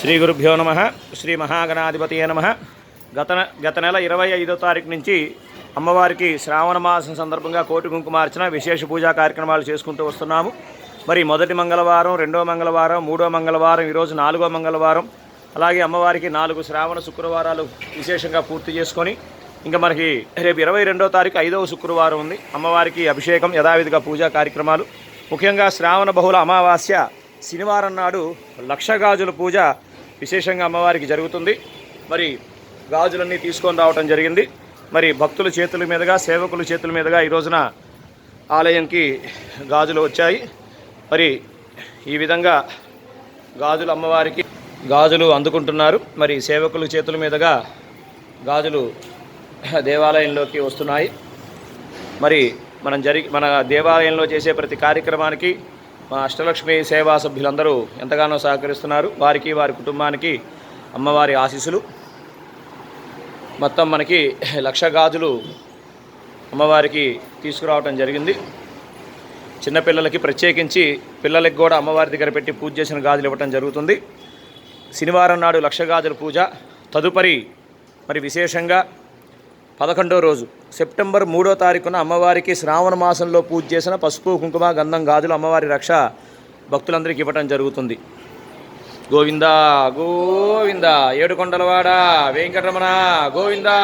శ్రీ గురుభ్యో నమ. శ్రీ మహాగణాధిపతియే నమ. గత గత నెల ఇరవై ఐదో తారీఖు నుంచి అమ్మవారికి శ్రావణ మాసం సందర్భంగా కోటి కుంకుమార్చన విశేష పూజా కార్యక్రమాలు చేసుకుంటూ వస్తున్నాము. మరి మొదటి మంగళవారం రెండో మంగళవారం మూడో మంగళవారం ఈరోజు నాలుగో మంగళవారం. అలాగే అమ్మవారికి నాలుగు శ్రావణ శుక్రవారాలు విశేషంగా పూర్తి చేసుకొని ఇంకా మనకి రేపు ఇరవై రెండో తారీఖు ఐదవ శుక్రవారం ఉంది. అమ్మవారికి అభిషేకం యథావిధిగా పూజా కార్యక్రమాలు. ముఖ్యంగా శ్రావణ బహుళ అమావాస్య శనివారం నాడు లక్ష గాజుల పూజ విశేషంగా అమ్మవారికి జరుగుతుంది. మరి గాజులన్నీ తీసుకొని రావటం జరిగింది. మరి భక్తుల చేతుల మీదుగా సేవకుల చేతుల మీదుగా ఈ రోజున ఆలయంకి గాజులు వచ్చాయి. మరి ఈ విధంగా గాజులు అమ్మవారికి గాజులు అందుకుంటున్నారు. మరి సేవకుల చేతుల మీదుగా గాజులు దేవాలయంలోకి వస్తున్నాయి. మరి మనం జరి మన దేవాలయంలో చేసే ప్రతి కార్యక్రమానికి మా అష్టలక్ష్మి సేవా సభ్యులందరూ ఎంతగానో సహకరిస్తున్నారు. వారికి వారి కుటుంబానికి అమ్మవారి ఆశీస్సులు. మొత్తం మనకి లక్ష గాజులు అమ్మవారికి తీసుకురావటం జరిగింది. చిన్నపిల్లలకి ప్రత్యేకించి పిల్లలకి కూడా అమ్మవారి దగ్గర పెట్టి పూజ చేసిన గాజులు ఇవ్వటం జరుగుతుంది. శనివారం నాడు లక్ష గాజుల పూజ. తదుపరి మరి విశేషంగా పదకొండో రోజు. సెప్టెంబర్ మూడో తారీఖున అమ్మవారికి శ్రావణ మాసంలో పూజ చేసిన పసుపు కుంకుమ గంధం గాజులు అమ్మవారి రక్ష భక్తులందరికీ ఇవ్వటం జరుగుతుంది. గోవింద గోవింద ఏడుకొండలవాడ వెంకటరమణ గోవిందా.